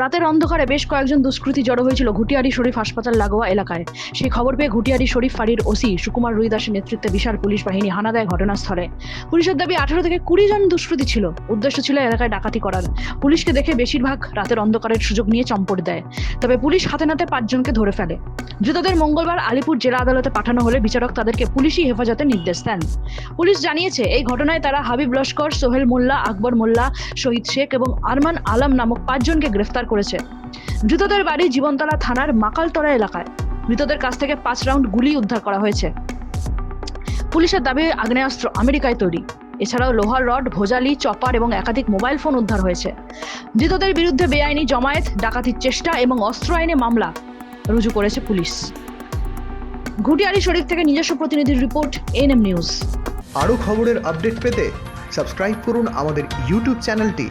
রাতের অন্ধকারে বেশ কয়েকজন দুষ্কৃতী জড়ো হয়েছিল ঘুটিয়ারি শরীফ হাসপাতাল লাগোয়া এলাকায়। সেই খবর পেয়ে ঘুটিয়ারি শরীফ ফাঁড়ির ওসি সুকুমার রুই দাসের নেতৃত্বে বিশাল পুলিশ বাহিনী হানা দেয় ঘটনাস্থলে। পুলিশের দাবি, আঠারো থেকে কুড়ি জন দুষ্কৃতী ছিল। উদ্দেশ্য ছিল এলাকায় ডাকাতি করার। পুলিশকে দেখে বেশিরভাগ রাতের অন্ধকারের সুযোগ নিয়ে চম্পট দেয়। তবে পুলিশ হাতে নাতে পাঁচজনকে ধরে ফেলে। ধৃতদের মঙ্গলবার আলিপুর জেলা আদালতে পাঠানো হলে বিচারক তাদেরকে পুলিশি হেফাজতে নির্দেশ দেন। পুলিশ জানিয়েছে, এই ঘটনায় তারা হাবিব লস্কর, সোহেল মোল্লা, আকবর মোল্লা, শহীদ শেখ এবং আরমান আলম নামক পাঁচজনকে গ্রেফতার করেছে। ধৃতদের বাড়ি জীবনতলা থানার মাকালতলা এলাকায়। মৃতদের কাছ থেকে পাঁচ রাউন্ড গুলি উদ্ধার করা হয়েছে। পুলিশের দাবি, আগ্নেয়াস্ত্র আমেরিকায় তৈরি। এছাড়াও লোহার রড, ভোজালি, চপার এবং একাধিক মোবাইল ফোন উদ্ধার হয়েছে। ধৃতদের বিরুদ্ধে বেআইনি জমায়েত, ডাকাতির চেষ্টা এবং অস্ত্র আইনে মামলা রুজু করেছে পুলিশ। ঘুটিয়ারি শরীফ থেকে নিজস্ব প্রতিনিধির রিপোর্ট, এনএম নিউজ। আরও খবরের আপডেট পেতে সাবস্ক্রাইব করুন আমাদের ইউটিউব চ্যানেলটি।